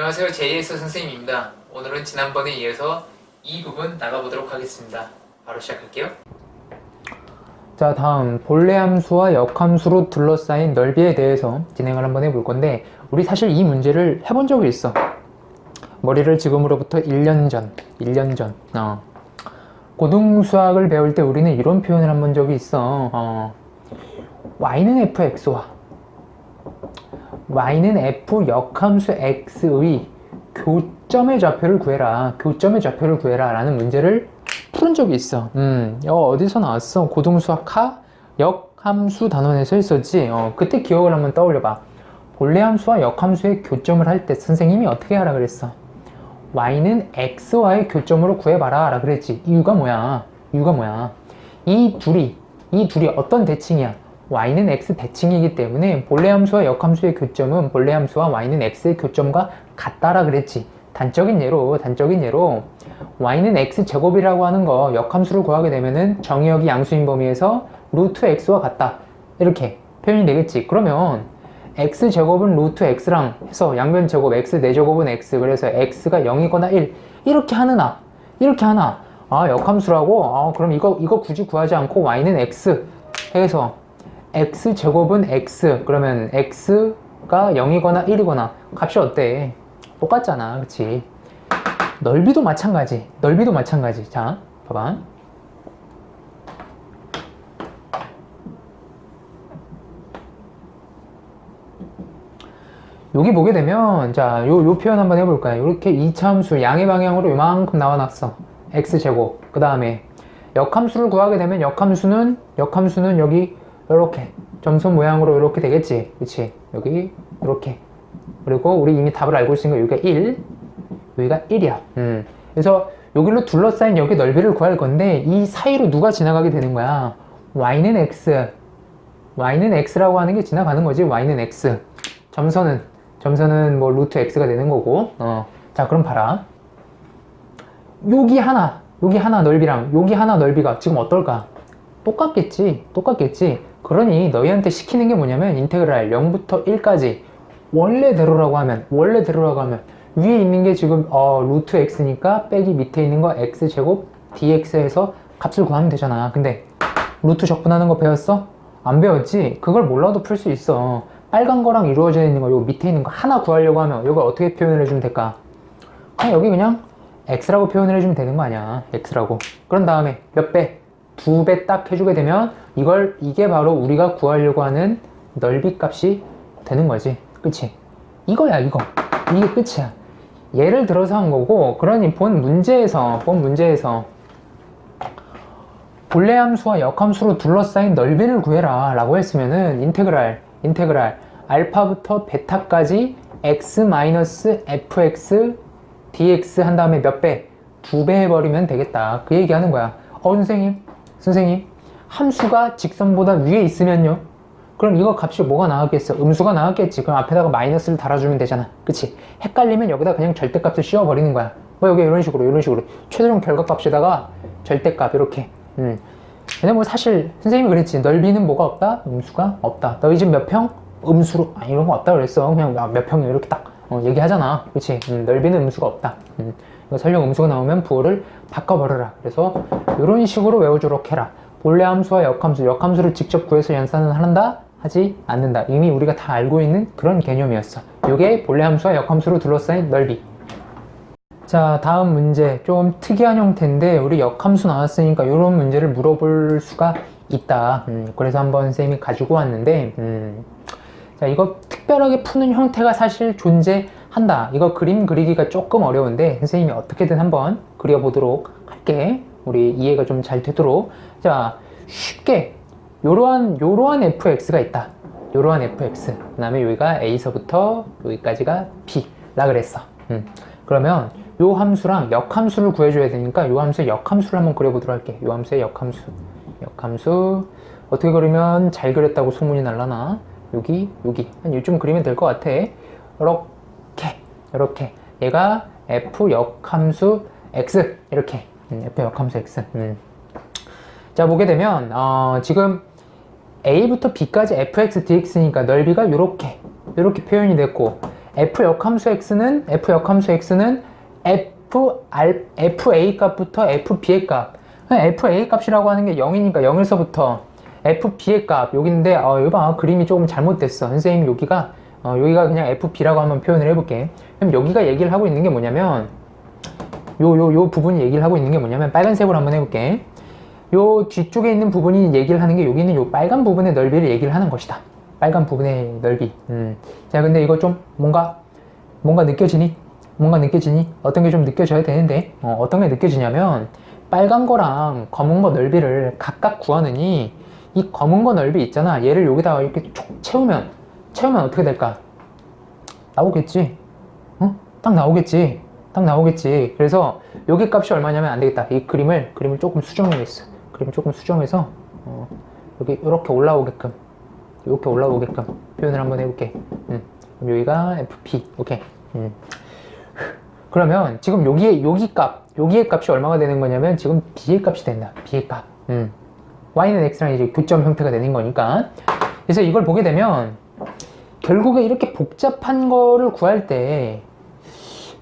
안녕하세요. JS 선생님입니다. 오늘은 지난번에 이어서 이 부분 나가보도록 하겠습니다. 바로 시작할게요. 자, 다음 본래 함수와 역함수로 둘러싸인 넓이에 대해서 진행을 한번 해볼 건데 우리 사실 이 문제를 해본 적이 있어. 머리를 지금으로부터 1년 전, 1년 전. 어. 고등수학을 배울 때 우리는 이런 표현을 한 번 적이 있어. 어. y는 fx와 y는 f 역함수 x의 교점의 좌표를 구해라. 교점의 좌표를 구해라. 라는 문제를 푸른 적이 있어. 음, 이거 어디서 나왔어? 고등수학 하 역함수 단원에 서 있었지. 어, 그때 기억을 한번 떠올려 봐. 본래 함수와 역함수의 교점을 할 때 선생님이 어떻게 하라 그랬어? y는 x와의 교점으로 구해봐라. 라 그랬지. 이유가 뭐야? 이유가 뭐야? 이 둘이, 이 둘이 어떤 대칭이야? Y는 x 대칭이기 때문에 본래 함수와 역함수의 교점은 본래 함수와 y는 x의 교점과 같다라 그랬지. 단적인 예로, 단적인 예로 y는 x 제곱이라고 하는 거 역함수를 구하게 되면은 정의역이 양수인 범위에서 루트 x와 같다. 이렇게 표현이 되겠지. 그러면 x 제곱은 루트 x랑 해서 양변 제곱 x 4제곱은 x 그래서 x가 0이거나 1 이렇게 하느나 이렇게 하나 아 역함수라고 아 그럼 이거 이거 굳이 구하지 않고 y는 x 해서 x 제곱은 x. 그러면 x가 0이거나 1이거나 값이 어때? 똑같잖아. 그치? 넓이도 마찬가지. 넓이도 마찬가지. 자 봐봐. 여기 보게 되면 자, 요, 요 표현 한번 해볼까요? 이렇게 이차함수 양의 방향으로 요만큼 나와놨어. x제곱. 그 다음에 역함수를 구하게 되면 역함수는 역함수는 여기 이렇게 점선 모양으로 이렇게 되겠지. 그치? 여기 이렇게. 그리고 우리 이미 답을 알고 있으니까 여기가 1, 여기가 1이야. 음. 그래서 여기로 둘러싸인 여기 넓이를 구할 건데 이 사이로 누가 지나가게 되는 거야? y는 x, y는 x라고 하는 게 지나가는 거지. y는 x. 점선은 점선은 뭐 루트 x가 되는 거고 어. 자 그럼 봐라 여기 하나 여기 하나 넓이랑 여기 하나 넓이가 지금 어떨까 똑같겠지 똑같겠지 그러니 너희한테 시키는 게 뭐냐면 인테그랄 0부터 1까지 원래대로라고 하면 원래대로라고 하면 위에 있는 게 지금 어, 루트 x니까 빼기 밑에 있는 거 x제곱 dx에서 값을 구하면 되잖아 근데 루트 적분하는 거 배웠어? 안 배웠지? 그걸 몰라도 풀 수 있어 빨간 거랑 이루어져 있는 거, 요 밑에 있는 거 하나 구하려고 하면 이걸 어떻게 표현을 해주면 될까? 그냥 여기 그냥 x라고 표현을 해주면 되는 거 아니야. x라고. 그런 다음에 몇 배? 두 배 딱 해주게 되면 이걸, 이게 바로 우리가 구하려고 하는 넓이 값이 되는 거지. 그치? 이거야, 이거. 이게 끝이야. 예를 들어서 한 거고, 그러니 본 문제에서, 본 문제에서 본래 함수와 역함수로 둘러싸인 넓이를 구해라 라고 했으면은 인테그랄 인테그랄 알파부터 베타까지 x-fx dx 한 다음에 몇 배? 두 배 해버리면 되겠다. 그 얘기 하는 거야. 어, 선생님, 선생님, 함수가 직선보다 위에 있으면요? 그럼 이거 값이 뭐가 나왔겠어? 음수가 나왔겠지. 그럼 앞에다가 마이너스를 달아주면 되잖아. 그치? 헷갈리면 여기다 그냥 절대값을 씌워버리는 거야. 뭐 여기 이런 식으로, 이런 식으로. 최종 결과값에다가 절대값, 이렇게. 음. 근데 뭐 사실 선생님이 그랬지 넓이는 뭐가 없다? 음수가 없다 너희 집 몇 평? 음수로 아 이런 거 없다 그랬어 그냥 아, 몇평 이렇게 딱 어, 얘기하잖아 그치 음, 넓이는 음수가 없다 음. 설령 음수가 나오면 부호를 바꿔버려라. 그래서 이런 식으로 외워주도록 해라. 본래 함수와 역함수 역함수를 직접 구해서 연산을 한다? 하지 않는다. 이미 우리가 다 알고 있는 그런 개념이었어. 이게 본래 함수와 역함수로 둘러싸인 넓이. 자 다음 문제. 좀 특이한 형태인데 우리 역함수 나왔으니까 이런 문제를 물어볼 수가 있다. 음, 그래서 한번 쌤이 가지고 왔는데 음, 자 이거 특별하게 푸는 형태가 사실 존재 한다 이거 그림 그리기가 조금 어려운데 선생님이 어떻게든 한번 그려보도록 할게 우리 이해가 좀 잘 되도록 자 쉽게 요러한 요러한 fx가 있다 요러한 fx 그 다음에 여기가 a서부터 여기까지가 b라 그랬어 음, 그러면 요 함수랑 역함수를 구해줘야 되니까 요 함수의 역함수를 한번 그려보도록 할게. 요 함수의 역함수. 역함수. 어떻게 그리면 잘 그렸다고 소문이 날라나? 여기, 여기. 한 요쯤 그리면 될 것 같아. 이렇게, 이렇게. 얘가 f 역함수 x. 이렇게. 음, f 역함수 x. 음. 자, 보게 되면, 어, 지금 a부터 b까지 fx, dx니까 넓이가 요렇게, 요렇게 표현이 됐고, f 역함수 x는 f 역함수 x는 f r f a 값부터 f b의 값. f a 값이라고 하는 게 0이니까 0에서부터 f b의 값 여기인데 어, 이거 봐 그림이 조금 잘못됐어. 선생님 여기가 어, 여기가 그냥 f b라고 한번 표현을 해볼게. 그럼 여기가 얘기를 하고 있는 게 뭐냐면 요 요 요 부분이 얘기를 하고 있는 게 뭐냐면 빨간색으로 한번 해볼게. 요 뒤쪽에 있는 부분이 얘기를 하는 게 여기는 요 빨간 부분의 넓이를 얘기를 하는 것이다. 빨간 부분의 넓이. 음. 자, 근데 이거 좀 뭔가 뭔가 느껴지니? 뭔가 느껴지니? 어떤 게 좀 느껴져야 되는데 어, 어떤 게 느껴지냐면 빨간 거랑 검은 거 넓이를 각각 구하느니 이 검은 거 넓이 있잖아. 얘를 여기다가 이렇게 촉 채우면 채우면 어떻게 될까? 나오겠지. 어? 딱 나오겠지. 딱 나오겠지. 그래서 여기 값이 얼마냐면 안 되겠다. 이 그림을 그림을 조금 수정해야겠어. 그림을 조금 수정해서 어, 여기 이렇게 올라오게끔 이렇게 올라오게끔 표현을 한번 해볼게. 음. 그럼 여기가 FP. 오케이. 음. 그러면 지금 여기에 여기 값, 여기의 값이 얼마가 되는 거냐면 지금 B의 값이 된다. B의 값. 음. Y는 X랑 이제 교점 형태가 되는 거니까. 그래서 이걸 보게 되면 결국에 이렇게 복잡한 거를 구할 때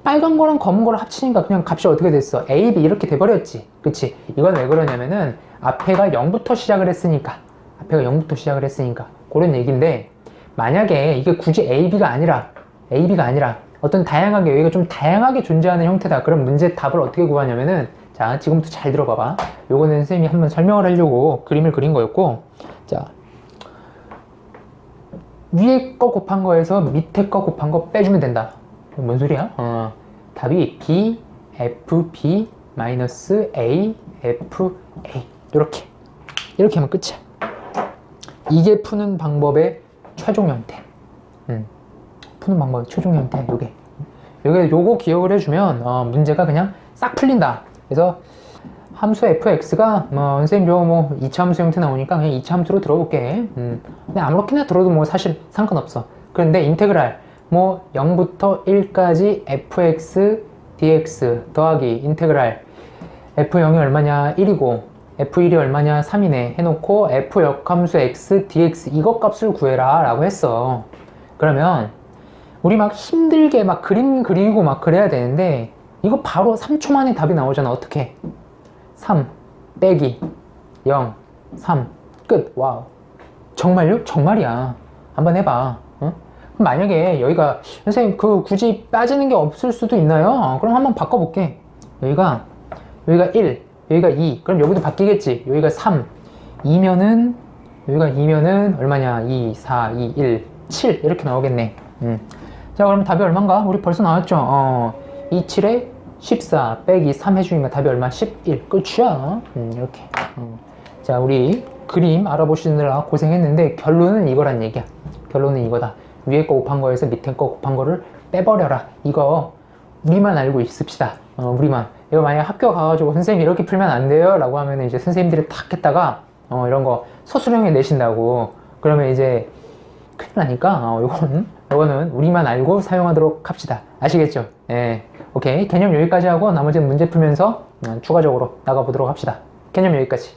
빨간 거랑 검은 거를 합치니까 그냥 값이 어떻게 됐어? A, B 이렇게 돼버렸지. 그치? 이건 왜 그러냐면은 앞에가 0부터 시작을 했으니까. 앞에가 0부터 시작을 했으니까. 그런 얘기인데 만약에 이게 굳이 A, B가 아니라 A, B가 아니라 어떤 다양하게 여기가 좀 다양하게 존재하는 형태다. 그럼 문제 답을 어떻게 구하냐면은 자 지금부터 잘 들어봐봐. 요거는 선생님이 한번 설명을 하려고 그림을 그린 거였고 자 위에 거 곱한 거에서 밑에 거 곱한 거 빼주면 된다. 뭔 소리야? 어, 답이 B, F, B, 마이너스 A, F, A. 이렇게. 이렇게 하면 끝이야. 이게 푸는 방법의 최종 형태. 음. 푸는 방법의 최종 형태. 요게. 요게, 요거 기억을 해주면, 어, 문제가 그냥 싹 풀린다. 그래서 함수 fx가 뭐 선생님 요뭐 2차 함수 형태 나오니까 그냥 2차 함수로 들어볼게. 음. 근데 아무렇게나 들어도 뭐 사실 상관없어. 그런데 인테그랄 뭐 0부터 1까지 fx dx 더하기 인테그랄 f0이 얼마냐? 1이고 f1이 얼마냐? 3이네. 해놓고 f 역함수 x dx 이것 값을 구해라 라고 했어. 그러면 우리 막 힘들게 막 그림 그리고 막 그래야 되는데 이거 바로 3초 만에 답이 나오잖아. 어떻게 3 빼기 0 3 끝. 와우. 정말요? 정말이야. 한번 해봐. 어? 그럼 만약에 여기가 선생님 그 굳이 빠지는 게 없을 수도 있나요? 어, 그럼 한번 바꿔볼게. 여기가 여기가 1 여기가 2 그럼 여기도 바뀌겠지. 여기가 3 2면은 여기가 2면은 얼마냐? 2 4 2 1 7 이렇게 나오겠네. 음. 자 그럼 답이 얼마인가? 우리 벌써 나왔죠? 어, 2 7에 14 빼기 3 해주니까 답이 얼마? 11 끝이야 음, 이렇게. 음. 자 우리 그림 알아보시느라 고생했는데 결론은 이거란 얘기야. 결론은 이거다. 위에 거 곱한 거에서 밑에 거 곱한 거를 빼버려라. 이거 우리만 알고 있읍시다. 어, 우리만. 이거 만약 학교 가가지고 선생님 이렇게 풀면 안 돼요? 라고 하면 이제 선생님들이 탁 했다가 어, 이런 거 서술형에 내신다고. 그러면 이제 큰일 나니까 어, 요거는 요거는 우리만 알고 사용하도록 합시다. 아시겠죠? 예. 오케이. 개념 여기까지 하고 나머지는 문제 풀면서 음, 추가적으로 나가보도록 합시다. 개념 여기까지